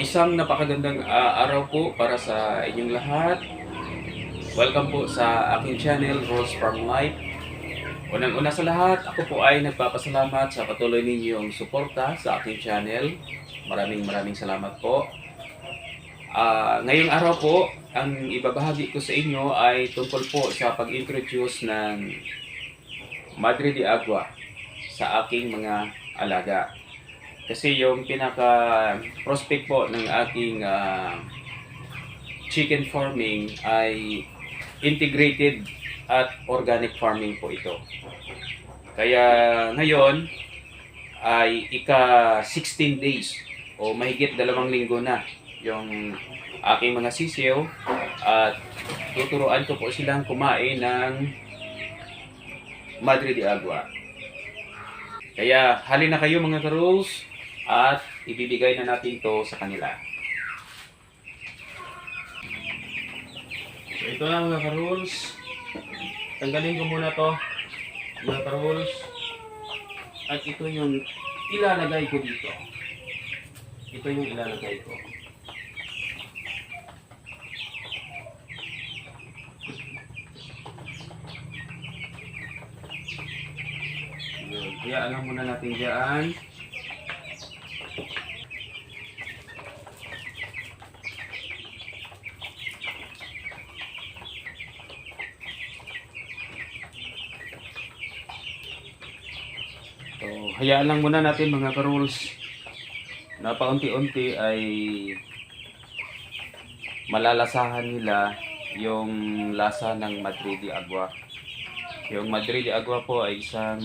Isang napakagandang ah, araw po para sa inyong lahat. Welcome po sa aking channel, Rose Farm Life. Unang-una sa lahat, ako po ay nagpapasalamat sa patuloy ninyong suporta sa aking channel. Maraming maraming salamat po. Ah, ngayong araw po, ang ibabahagi ko sa inyo ay tungkol po sa pag-introduce ng Madre de Agua sa aking mga alaga. Kasi yung pinaka prospect po ng aking ah, chicken farming ay integrated at organic farming po ito. Kaya ngayon ay ika 16 days o mahigit dalawang linggo na yung aking mga sisiyo at tuturuan ko po silang kumain ng Madre de Agua. Kaya halina kayo mga karules at ibibigay na natin to sa kanila. So ito na mga karules. Tanggalin ko muna to mga karules. At ito yung ilalagay ko dito. Ito yung ilalagay ko. Hayaan lang muna natin dyan. So, hayaan lang muna natin mga ka-rules na paunti-unti ay malalasahan nila yung lasa ng Madrid de Agua. Yung Madrid de Agua po ay isang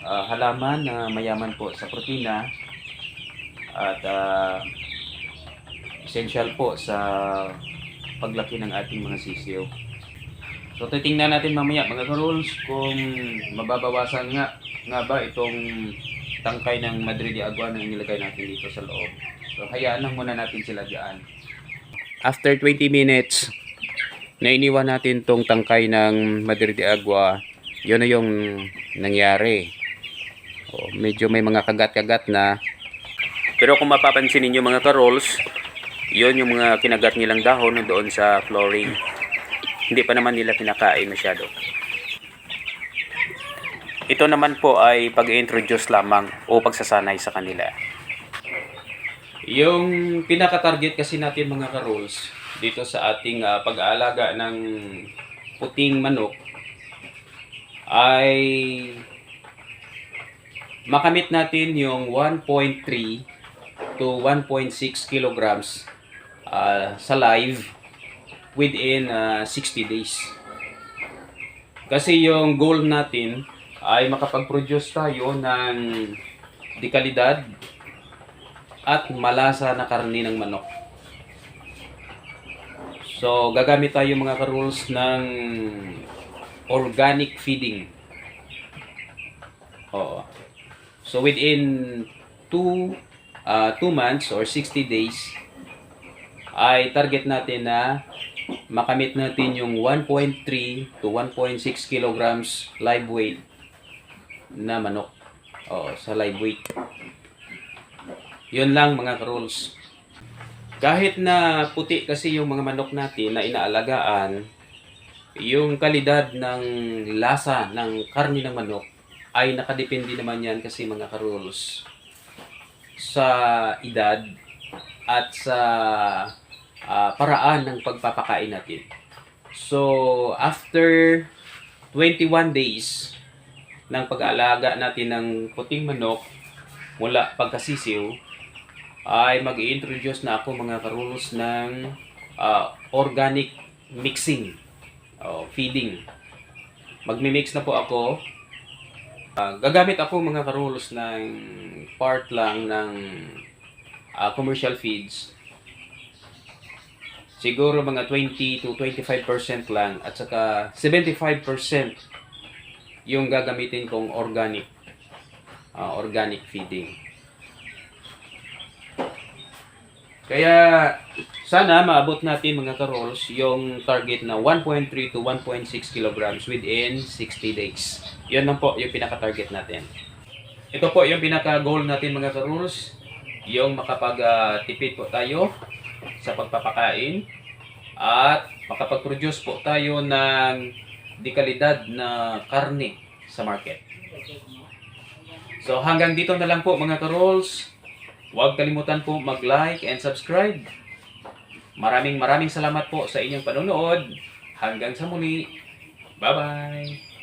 ah, halaman na mayaman po sa protina at ah, essential po sa paglaki ng ating mga sisiyo. So titingnan natin mamaya mga ka-rules kung mababawasan nga nga ba itong tangkay ng Madrid de Agua na inilagay natin dito sa loob. So hayaan muna natin sila diyan. After 20 minutes, na iniwan natin tong tangkay ng Madrid de Agua, yun na yung nangyari. O, medyo may mga kagat-kagat na. Pero kung mapapansin ninyo mga karols, yun yung mga kinagat nilang dahon doon sa flooring. Hindi pa naman nila kinakain masyado. Ito naman po ay pag-introduce lamang o pagsasanay sa kanila. Yung pinaka-target kasi natin mga ka-rules dito sa ating ah, pag-aalaga ng puting manok ay makamit natin yung 1.3 to 1.6 kilograms ah, sa live within ah, 60 days. Kasi yung goal natin ay makapag-produce tayo ng dekalidad at malasa na karni ng manok. So, gagamit tayo mga ka-rules ng organic feeding. Oo. So, within 2 uh, two months or 60 days, ay target natin na makamit natin yung 1.3 to 1.6 kilograms live weight na manok. Oo, sa live weight. Yun lang mga ka-rules. Kahit na puti kasi yung mga manok natin na inaalagaan, yung kalidad ng lasa ng karni ng manok ay nakadepende naman yan kasi mga ka-rules sa edad at sa ah, paraan ng pagpapakain natin. So, after 21 days ng pag-aalaga natin ng puting manok mula pagkasisiw, ay mag introduce na ako mga karulos ng ah, organic mixing o feeding. Magmi-mix na po ako. Ah, gagamit ako mga karulos ng part lang ng ah, commercial feeds. Siguro mga 20 to 25% lang at saka 75% yung gagamitin kong organic ah, organic feeding. Kaya sana maabot natin mga karols yung target na 1.3 to 1.6 kilograms within 60 days. Yun lang po yung pinaka-target natin. Ito po yung pinaka-goal natin mga karols. yung makapag-tipid po tayo sa pagpapakain at makapag-produce po tayo ng dekalidad na karne sa market. So hanggang dito na lang po mga ka-rolls. Huwag kalimutan po mag-like and subscribe. Maraming maraming salamat po sa inyong panonood. Hanggang sa muli. Bye-bye!